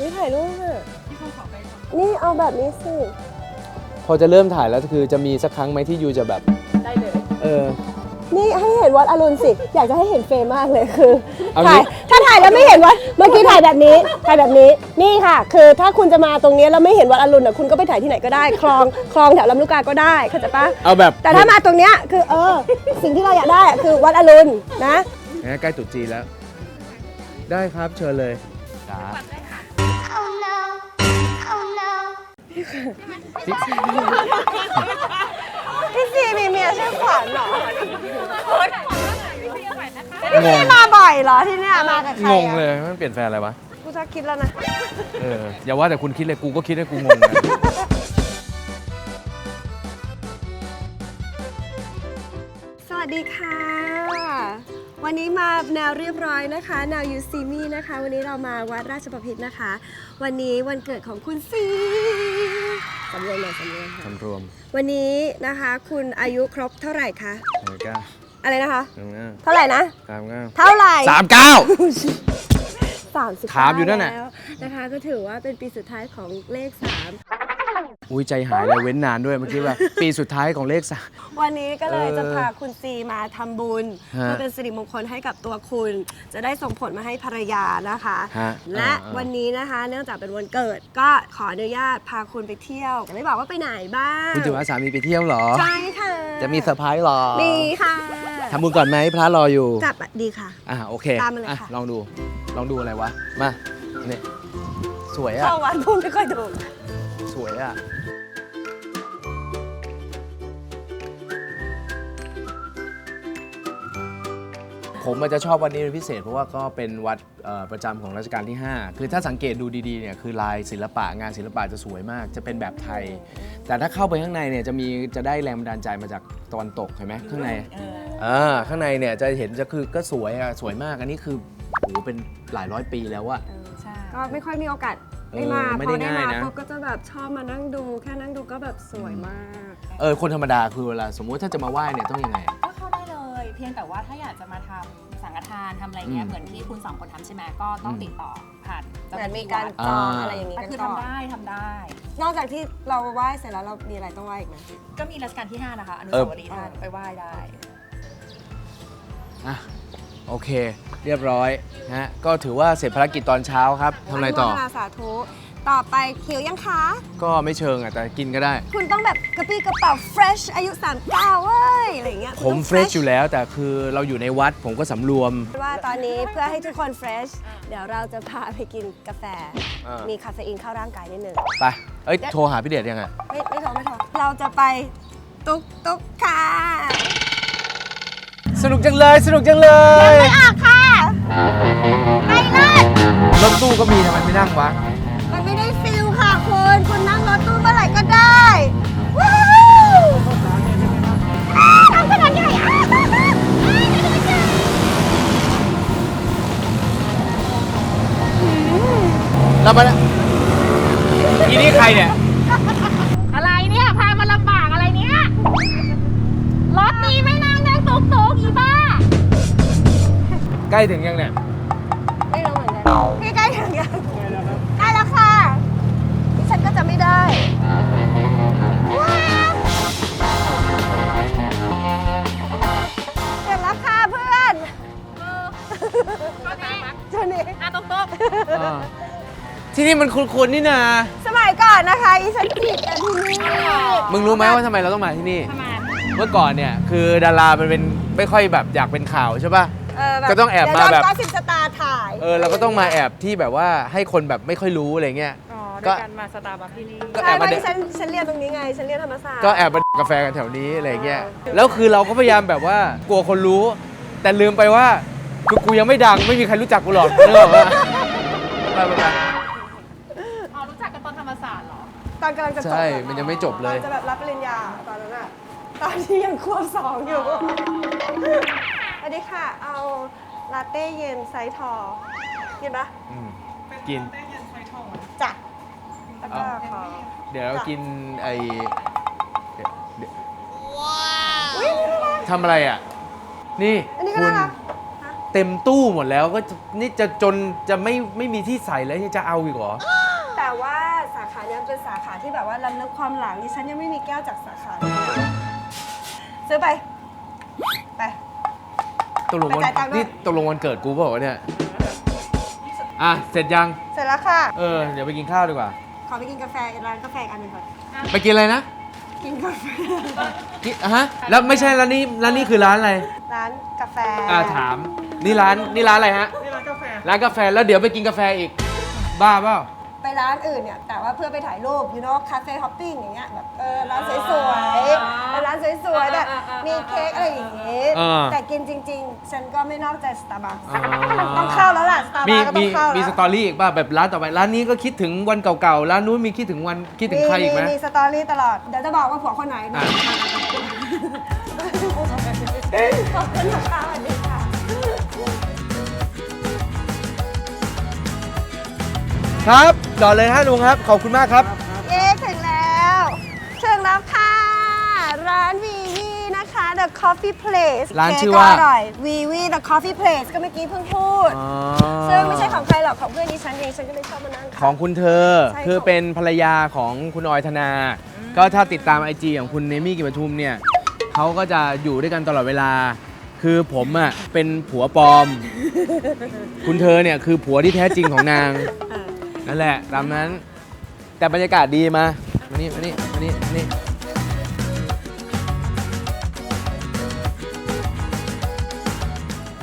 นี่ถ่ายรูปอะนี่เอาแบบนี้สิ พอจะเริ่มถ่ายแล้วคือจะมีสักครั้งไหมที่ยูจะแบบ ได้เลย เออ นี่ให้เห็นวัดอรุณสิ อยากจะให้เห็นเฟรมมากเลยคือเอางี้ ถ่ายถ้าถ่ายแล้วไม่เห็นวัดเมื่อกี้ถ่ายแบบนี้ถ่ายแบบนี้นี่ค่ะ คือถ้าคุณจะมาตรงนี้แล้วไม่เห็นวัดอรุณอะคุณก็ไปถ่ายที่ไหนก็ได้ คลองคลองแถวลำลูกกาก็ได้เข้าใจปะเอาแบบแต่ถ้ามาตรงเนี้ยคือเออ สิ่งที่เราอยากได้อะคือวัดอรุณนะ งั้นใกล้ตรุษจีนแล้ว ได้ครับเชิญเลยครั พี่ซีมีเมียชื่อขวัญเหรองงพี่มาบ่อยเหรอที่เนี่ยมากับใครงงอะเลยมันเปลี่ยนแฟนอะไรวะ กูจะคิดแล้วนะ เอออย่าว่าแต่คุณคิดเลยกูก็คิดให้กูงงนะ วันนี้มาแนวเรียบร้อยนะคะ แนวยูซีมี่นะคะ วันนี้เรามาวัดราชประพิตนะคะ วันนี้วันเกิดของคุณซีสำเร็จหน่อยสำเร็จค่ะทำรวมวันนี้นะคะคุณอายุครบเท่าไหร่คะสามเก้าอะไรนะคะสามเก้าเท่าไหร่นะ สามเก้าเท่าไหร่สามเก้า สามสิบถามอยู่นั่นน่ะ แล้วนะคะ ก็ถือว่าเป็นปีสุดท้ายของเลขสาม อุ้ยใจหายเลยเว้นนานด้วยเมื่อกี้ว่า ปีสุดท้ายของเลขสาม วันนี้ก็เลยเออจะพาคุณซีมาทำบุญฮะเพื่อเป็นสิริมงคลให้กับตัวคุณ จะได้ส่งผลมาให้ภรรยานะคะ ฮะและอ่าอ่าวันนี้นะคะ เนื่องจากเป็นวันเกิดก็ขออนุญาตพาคุณไปเที่ยวแต่ไม่บอกว่าไปไหนบ้างคุณจะว่าสามีไปเที่ยวเหรอ ใช่ค่ะจะมีเซอร์ไพรส์เหรอมีค่ะทำบุญก่อนไหมพระรออยู่กลับอะดีค่ะ อะโอเคตามมาเลยอะค่ะ ลองดู ลองดูอะไรวะ มา เนี่ย สวยอะ เข้าวัดพูดไม่ค่อยถูก สวยอะผมอาจจะชอบวันนี้เป็นพิเศษเพราะว่าก็เป็นวัดเอ่อประจำของรัชกาลที่ 5 คือถ้าสังเกตดูดีๆเนี่ยคือลายศิลปะงานศิลปะจะสวยมาก จะเป็นแบบไทย แต่ถ้าเข้าไปข้างในเนี่ยจะมีจะได้แรงบันดาลใจมาจากตะวันตกเห็นไหมข้างในอ่าข้างในเนี่ยจะเห็นจะคือก็สวยอะสวยมากอันนี้คือโอ้โหเป็นหลายร้อยปีแล้วอะใช่ก็ไม่ค่อยมีโอกาส เออได้มาไม่พได้อได้ง่ายมานะ ปุ๊บก็จะแบบชอบมานั่งดู แค่นั่งดูก็แบบสวยมาก เออคนธรรมดาคือเวลาสมมุติถ้าจะมาไหว้เนี่ยต้องยังไงอะ ก็เข้าได้เลย เพียงแต่ว่าถ้าอยากจะมาทำสังฆทานทำอะไรเงี้อืยมเหมือนที่คุณสองคนทำใช่ไหมก็ต้องอืม ติดต่อผ่านเหเจ้าหมือน้านมีที่การวัดจองอ่าอะไรอย่างนี้ก็กันคือก่อนทำได้ทำได้ นอกจากที่เราไหว้เสร็จแล้วเรามีอะไรต้องไหว้อีกไหม ก็มีรัชกาลที่ 5 นะคะ อนุเออสาวรีย์ท่านไปไหว้ได้ อะ โอเค เรียบร้อยนะฮะก็ถือว่าเสร็จภารกิจตอนเช้าครับทำอะไรต่อ นุโมทนาสาธุต่อไปหิวยังคะ ก็ไม่เชิงอะแต่กินก็ได้ คุณต้องแบบกระปี้กระเป๋า fresh อายุ 39 เว้ย อะไรอย่างเงี้ยผมเฟรชอยู่แล้ว แต่คือเราอยู่ในวัดผมก็สำรวม ว่าตอนนี้เพื่อให้ทุกคน fresh เดี๋ยวเราจะพาไปกินกาแฟ อ่ามี มีคาเฟอีนเข้าร่างกายนิดนึง ไป เอ้ย โทรหาพี่เดชยังไง ไม่ไม่โทรไม่โทรเราจะไปตุ๊กตุ๊กค่ะ สนุกจังเลย สนุกจังเลยไม่ออกค่ะไปเลยรถตู้ก็มีทำไมไม่นั่งวะ มันไม่ได้ฟิลค่ะคุณคุณนั่งรถตู้เมื่อไหร่ก็ได้ว้าวอ้าวทำขนาดใหญ่อ้าวอ้าวอ้าวอ้าวเรามาแล้วอีนี่ใครเนี่ย อะตุ๊กตุ๊กที่นี่มันคุ้นๆนี่นาสมัยก่อนนะคะอีฉันจีบกันที่นี่มึงรู้ไหมว่าทำไมเราต้องมาที่นี่ทำไมเมื่อก่อนเนี่ยคือดารามันเป็นไม่ค่อยแบบอยากเป็นข่าวใช่ป่ะเแบบก็ต้องแอบมาแบบเดี๋ยวโดนก็สิบสตาร์ถ่ายเออเราก็ต้องมาแอบที่แบบว่าให้คนแบบไม่ค่อยรู้อะไรเงี้ย อ๋อก็ด้วยกันมาสตาร์บัคที่นี่ ก็แอใช่บเพมาราะเดที่ฉันฉันเรียนตรงนี้ไง ฉันเรียนธรรมศาสตร์ ก็แอบมากาแฟกันแถวนี้อะไรเงี้ยแล้วคือเราก็พยายามแบบว่ากลัวคนรู้ แต่ลืมไปว่าคือกูยังไม่ดังไม่มีใครรู้จักกูหรอกนึกออกปะไป ไปไปอ๋อรู้จักกันตอนธรรมศาสตร์เหรอ ตอนกำลังจะจบใช่ อะมันยังไม่จบเลยตอนจะแบบรับปริญญาตอนนั้นอะตอนที่ยังควบสองอยู่สวัสดีค่ะ เอาลาเต้เย็นไซส์ทอลกินปะอืมกิน จ้ะแล้วก็ขอเดี๋ยวเรากินไอเดี๋ยวเดี๋ยวอุ้ยนี่น่ารักทำอะไรอะ นี่อันนี้ก็คุณน่ารักฮะ เต็มตู้หมดแล้วก็จะนี่จะจนจะไม่ไม่มีที่ใส่แล้วยังจะเอาอีกเหรอ แต่ว่าสาขาเนี้ยเป็นสาขาที่แบบว่าลำลึกความหลังดิฉันยังไม่มีแก้วจากสาขานี้ซื้อไป ไป ตกลงวันไปจ่ายตังค์ด้วย นี่ตกลงวันเกิดกูเปล่าวะเนี่ย อะ เสร็จยัง เสร็จแล้วค่ะ เออ เดี๋ยวไปกินข้าวดีกว่า ขอไปกินกาแฟร้านกาแฟอีกอันหนึ่งก่อนไปกินอะไรนะกินกาแฟกินอะฮะ แล้วไม่ใช่ร้านนี้ร้านนี้คือร้านอะไร ร้านกาแฟอ่าถาม นี่ร้านนี่ร้านอะไรฮะ นี่ร้านกาแฟ ร้านกาแฟแล้วเดี๋ยวไปกินกาแฟอีก บ้าเปล่า ไปร้านอื่นเนี่ยแต่ว่าเพื่อไปถ่ายรูป you know คาเฟ่ฮอปปิ้งอย่างเงี้ยแบบเออร้านสวยๆเป็นร้านสวยๆแบบมีเค้กอะไรอย่างงี้อ่า แต่กินจริง ๆ ฉันก็ไม่นอกใจสตาร์บัคอ่าต้องเข้าแล้วล่ะสตาร์มีบัคก็ต้มีองเข้ามีแล้วสตอรี่อีกป่ะแบบร้านต่อไปร้านนี้ก็คิดถึงวันเก่าๆร้านนู้นมีคิดถึงวันคิดถึงใครอีกไหม มีสตอรี่ตลอดเดี๋ยวจะบอกว่าผัวคนไหนอะ ขอบคุณนะคะสวัสดี ค่ะครับต่อเลยฮะลุงครับ ขอบคุณมากครับ เย้ถึงแล้วถึงแล้วค่ะ ร้านวีวีนะคะ The Coffee Place ร้านเค้กชื่อว่าก็อร่อยวีวี The Coffee Place ก็เมื่อกี้เพิ่งพูด อ๋อซึ่งไม่ใช่ของใครหรอกของเพื่อนดิฉันเอง ฉันก็เลยชอบมานั่ง ของคุณเธอ ใช่คือของเป็นภรรยาของคุณออยธนา ก็ถ้าติดตามไอจีของคุณเนมี่กิมปทุมเนี่ยเขาก็จะอยู่ด้วยกันตลอดเวลา คือผมอะเป็นผัวปลอม คุณเธอเนี่ยคือผัวที่แท้จริงของนางเออ นั่นแหละตามนั้น แต่บรรยากาศดีมามานี่มานี่มานี่มานี่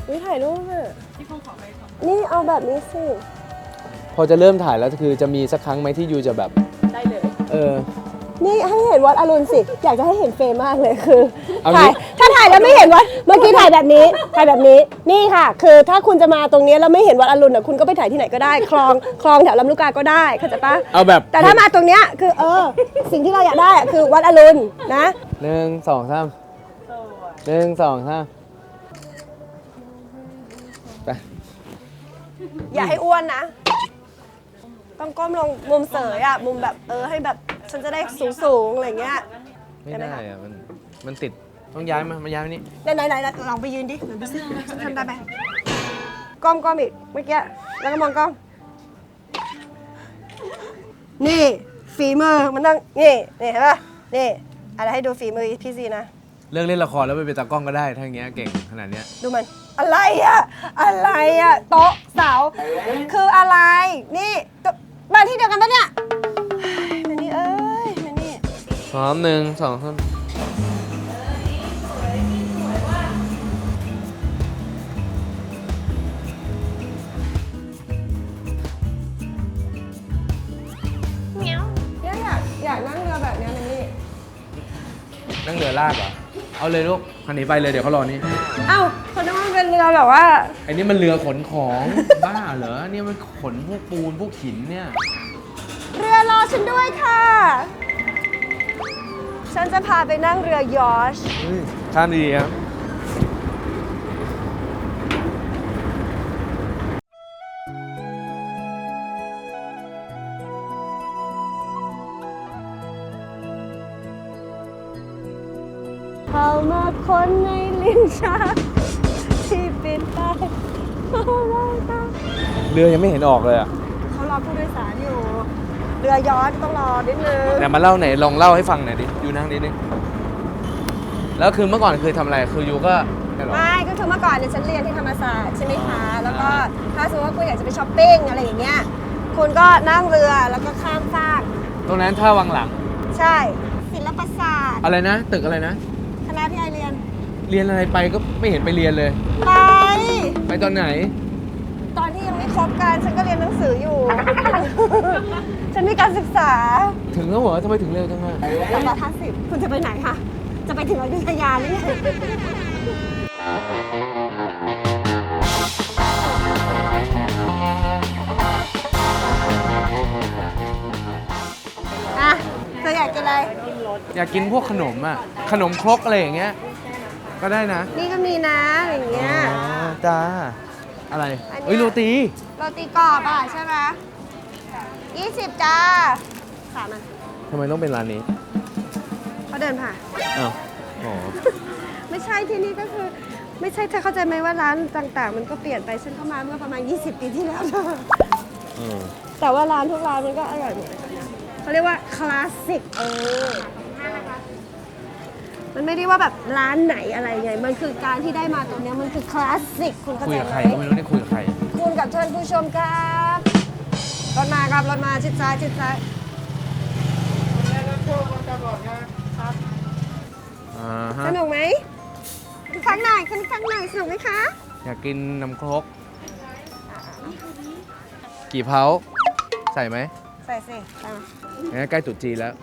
นี่ถ่ายรูปอะนี่เอาแบบนี้สิ พอจะเริ่มถ่ายแล้วคือจะมีสักครั้งไหมที่ยูจะแบบ ได้เลย เออ นี่ให้เห็นวัดอรุณสิ อยากจะให้เห็นเฟรมมากเลยคือ เอางี้ถ่าย ถ้าถ่ายแล้วไม่เห็นวัดเมื่อกี้ถ่ายแบบนี้ถ่ายแบบนี้นี่ค่ะ คือถ้าคุณจะมาตรงนี้แล้วไม่เห็นวัดอรุณอะคุณก็ไปถ่ายที่ไหนก็ได้ คลองคลองแถวลำลูกกาก็ได้เข้าใจปะเอาแบบ แต่ถ้ามาตรงเนี้ยคือเออ สิ่งที่เราอยากได้อะคือวัดอรุณนะ หนึ่งสองสามหนึ่งสองสามไปอย่าให้อ้วนนะ ต้องก้มลงมุมเสยอะมุมแบบเออให้แบบฉันจะได้สูงสูงๆอะไรเงี้ย ไม่ได้ไหมได้คะอะมันมันติด ต้องย้ายมามาย้ายมานี่ไหนไหนไหนลองไปยืนดิไหนดูสิทำได้ไหมก้มก้มอีกเมื่อกี้แล้วก็มองกล้อง นี่ฝีมือมันต้องนี่นี่เห็นป่ะนี่อะไรให้ดูฝีมือพี่ซีนะ เลิกเล่นละครแล้วไปเป็นตากล้องก็ได้ถ้าอย่างเงี้ยเก่งขนาดเนี้ย ดูมัน อะไรอะอะไรอะโต๊ะเสาคืออะไร นี่ตัวบ้านที่เดียวกันปะเนี่ยเฮ้ยมานี่เอ้ยมานี่พร้อมหนึ่งสองสาม ลากเหรอ เอาเลยลูกคันนี้ไปเลยเดี๋ยวเขารอนี่ เอ้าคนนึกว่ามันเป็นเรือแบบว่า ไอ้นี่มันเรือขนของ บ้าเหรอเนี่ยมันขนพวกปูนพวกหินเนี่ย เรือรอฉันด้วยค่ะ ฉันจะพาไปนั่งเรือ ยอชเฮ้ยข้ามดีๆครับ เข้ามาคนในลิ้นชักที่ปิดตายเขารอตาเรือยังไม่เห็นออกเลยอะเขารอผู้โดยสารอยู่ เรือยอชต้องรอนิดนึงแต่มาเล่าไหนอยลองเล่าให้ฟังหน่อยดิยูนั่งนิดนึงแล้วคือเมื่อก่อนคือทำอะไรคือยูก็เนี่ยเหรอ ไม่ก็คือเมื่อก่อนเนี่ยฉันเรียนที่ธรรมศาสตร์ใช่ไหมคะ แล้วก็ถ้าสมมติว่าคุณอยากจะไปช้อปปิ้งอะไรอย่างเงี้ย คุณก็นั่งเรือแล้วก็ข้ามฟาก ตรงนั้นท่าวังหลัง ใช่ ศิลปศาสตร์ อะไรนะ ตึกอะไรนะคณะที่ไอเรียน เรียนอะไรไปก็ไม่เห็นไปเรียนเลย ไป ไปตอนไหน ตอนที่ยังไม่คบกันฉันก็เรียนหนังสืออยู่ ฉันมีการศึกษาถึงแล้วเหรอทำไมถึงเร็วจังอะสามร้อยห้าสิบคุณจะไปไหนคะ จะไปถึงอยุธยาหรือไงอะเธออยากกินอะไร อยากกินพวกขนมอะขนมครกอะไรอย่างเงี้ย ก็ได้นะนี่ก็มีนะอย่างเงี้ย อ๋อจ้า อะไรอันเนี้ยเอ้ยโรตีโรตีกรอบอะใช่ไหมยี่สิบจ้าสามอันทำไมต้องเป็นร้านนี้ เขาเดินผ่าน อ้าว อ๋อ ไม่ใช่ที่นี่ก็คือ ไม่ใช่เธอเข้าใจไหมว่าร้านต่างๆ มันก็เปลี่ยนไปฉันเข้ามาเมื่อประมาณ 20 ปีที่แล้วเธอเออแต่ว่าร้านทุกร้านมันก็อร่อยหมดเลยนะเขาเรียกว่าคลาสสิกเออ มันไม่ได้ว่าแบบร้านไหนอะไรไง มันคือการที่ได้มาตรงเนี้ยมันคือคลาสสิกคุณเข้าคุใจยกับไหใครมก็ไม่รู้เนี่ยคุยกับใคร คุณกับท่านผู้ชมครับรถมาครับรถมาชิดซ้ายชิดซ้ายอ่าฮะ สนุกไหมฟังหน่อยคุณฟังหน่อยสนุกไหมคะ อยากกินน้ำครก กี่เผาใส่ไหมใส่สิตามมางั้นใกล้ตรุษจีนแล้ว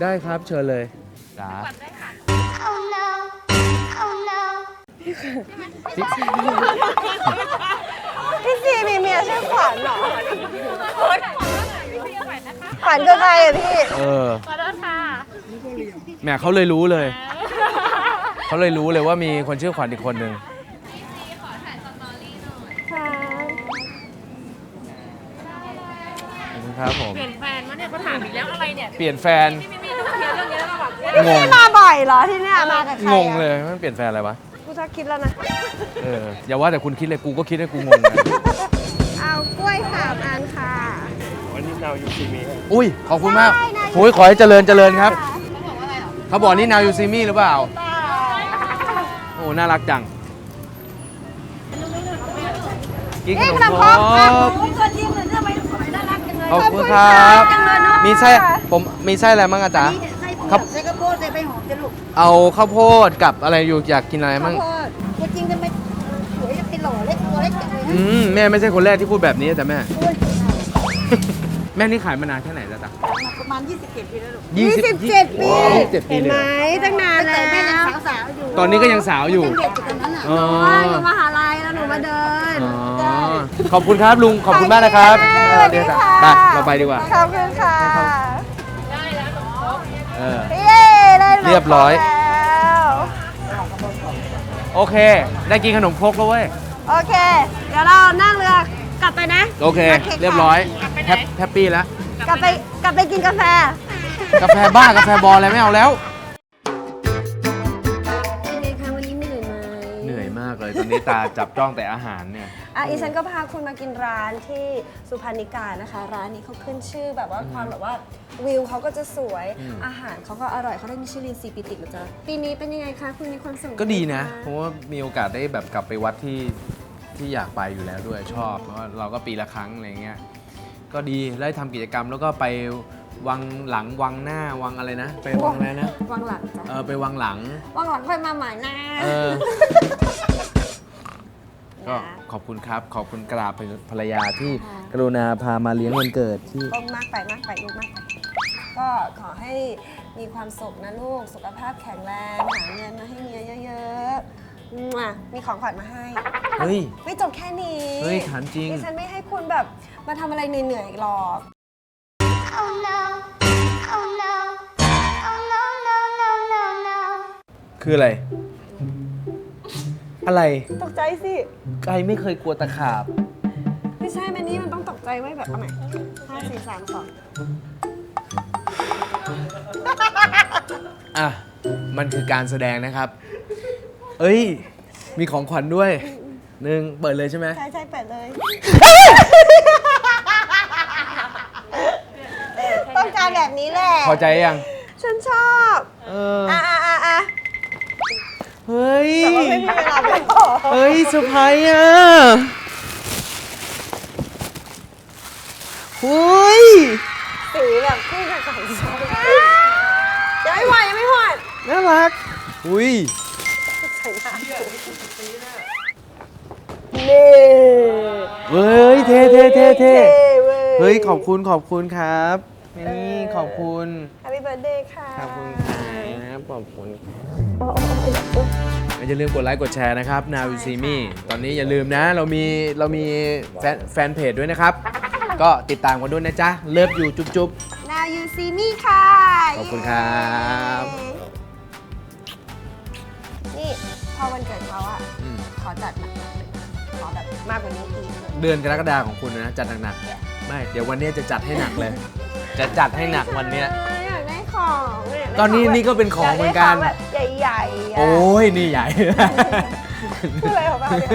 ได้ครับเชิญเลยจ้า Oh พี่ซีมีเมียชื่อขวัญเหรอขวัญคือใครอะพี่ เออขอโทษค่ะแหมเขาเลยรู้เลย เขาเลยรู้เลยว่ามีคนชื่อขวัญอีกคนหนึ่งค่ะขอบคุณครับผม เปลี่ยนแฟนมาเนี่ยเขาถามอีกแล้วอะไรเนี่ยเปลี่ยนแฟน ไม่มีเรื่องเรื่องนี้แล้วแบบงงพี่มาบ่อยเหรอที่เนี่ยมากับใครอะงงเลยมันเปลี่ยนแฟนอะไรวะ กูจะคิดแล้วนะเอออย่าว่าแต่คุณคิดเลยกูก็คิดให้กูงงนะเอากล้วยสามอันค่ะอุ้ยขอบคุณมากใช่นะ โอ้ยขอให้เจริญเจริญครับเขาบอกนี่ now you see me หรือเปล่า โอ้น่ารักจังกินขนี่นมขนมคครรกค่ะกตัวจริงเลยทำไมสวยน่ารักจังเลยขอบคุณครับจังเลยเนอะมีไส้ผมมีไส้อะไรมั่งอาจารย์ไส้ครับ เอาข้าวโพดกับอะไรอยู่อยากกินอะไรข้าวมั่งโพดตัวจริงทำไมสวยเป็นหล่อเล็กตัวเล็กจังเลยอืนะมแม่ไม่ใช่คนแรกที่พูดแบบนี้แต่แม่ โอ้ยแม่นี่ขายมานานแค่ไหนแล้วจ๊ะมาประมาณ 27 ปีแล้วลูกยี่สิบเจ็ดปียี่สิบเจ็ดปีเห็นเลยไหมเหรอตั้งนานแต่แล้วแม่ยังสาวๆอยู่ตอนนี้ก็ยังสาวอยู่ยังเด็กอยู่ตอนนั้นอะ อ๋อใช่หนูมหาลัยแล้วหนูมาเดิน อ๋อขอบคุณครับลุงขอบคุณมากนะครับสเอวัอสเดี๋ดียวจ้ะค่ะไปเราไปดีกว่า ขอบคุณค่ะ เรียบร้อย แล้วโอเค ได้กินขนมครกแล้วเว้ย โอเค เดี๋ยวเรานั่งเรือกลับไปนะโอเคโอเคค่ะเรียบร้อยแฮปแฮปปี้แล้ว กลับไปกลับไปกินกาแฟ กาแฟบ้ากาแฟบอลอะไรไม่เอาแล้ว มากเลยตอนนี้ตาจับจ้องแต่อาหารเนี่ย อะอีฉันก็พาคุณมากินร้านที่สุพรรณิกานะคะ ร้านนี้เขาขึ้นชื่อแบบว่าความแบบว่าวิวเขาก็จะสวยอืม อาหารเขาก็อร่อยเขาได้มิชลินซีปีติดนะจ๊ะปีนี้เป็นยังไงคะคุณมีความสุขก็ดีนะไหมคเพราะว่ามีโอกาสได้แบบกลับไปวัดที่ที่อยากไปอยู่แล้วด้วยชอบ เพราะว่าเราก็ปีละครั้งอะไรเงี้ยก็ดีได้ทำกิจกรรมแล้วก็ไปวังหลังวังหน้าวังอะไรนะ ไปวังอะไรนะวางหลังจ้ะเออไปวังหลัง วางหลังค่อยมาใหม่นะเออ ก็นะขอบคุณครับ ขอบคุณกราบภรรยาที่กรุณาพามาเลี้ยงวันเกิดที่ก็มากไปมากไปลูกมากไปก็ขอให้มีความสุขนะลูก สุขภาพแข็งแรงหาเงินมาให้เมียเยอะๆมั่วมีของขวัญมาให้ เฮ้ย ไม่จบแค่นี้เฮ้ยถามจริง ดิฉันไม่ให้คุณแบบมาทำอะไรเหนื่อยๆอีกหรอก Oh no. Oh no. Oh no, no, no, no, no. คืออะไร อะไรตกใจสิไกไม่เคยกลัวตะขาบ ไม่ใช่มันนี่มันต้องตกใจไว้แบบเอาใหม่ห้าสี่สามสองอะ มันคือการแสดงนะครับ เอ้ย มีของขวัญด้วยหนึ่งเปิดเลยใช่ไหม ใช่ใช่เปิดเลย ต้องการแบบนี้แหละ พอใจยัง ฉันชอบ เออ อะอะอะอะ เฮ้ย แต่ว่าไม่มีเวลาไปพอเฮ้ยเซอร์ไพรส์อะเฮ้ยสีแบบคู่กับของฉันยังไม่หมดยังไม่หมดน่ารัก อุ้ยใส่หน้านี่เฮ้ยเท่เท่เท่เท่ว้เฮ้ยขอบคุณขอบคุณครับ นี่ขอบคุณแฮปปี้เบิร์ดเดย์ค่ะ ขอบคุณครับขอบคุณ อย่าลืมกดไลค์กดแชร์นะครับ Now You See Me ตอนนี้อย่าลืมนะ เรามีเรามีแฟนแฟนเพจด้วยนะครับ ก็ติดตามกันด้วยนะจ๊ะ เลิฟอยู่จุ๊บจุ๊บ Now you see me ค่ะขอบคุณครับ นี่พอวันเกิดเขาอะอืม ขอจัดหนักๆเลยขอแบบมากกว่านี้อีกเดือนกรกฎาของคุณนะ จัดหนักๆ ไม่ เดี๋ยววันนี้จะจัดให้หนักเลย จะจัดให้หนักวันเนี้ยอยากได้ ของอยากได้ตอนนี้นี่ก็เป็นของเหมือนกัน ยาได้ของแบบใหญ่ๆอะโอ้ยนี่ใหญ่ พูดอะไรของเราเนี่ย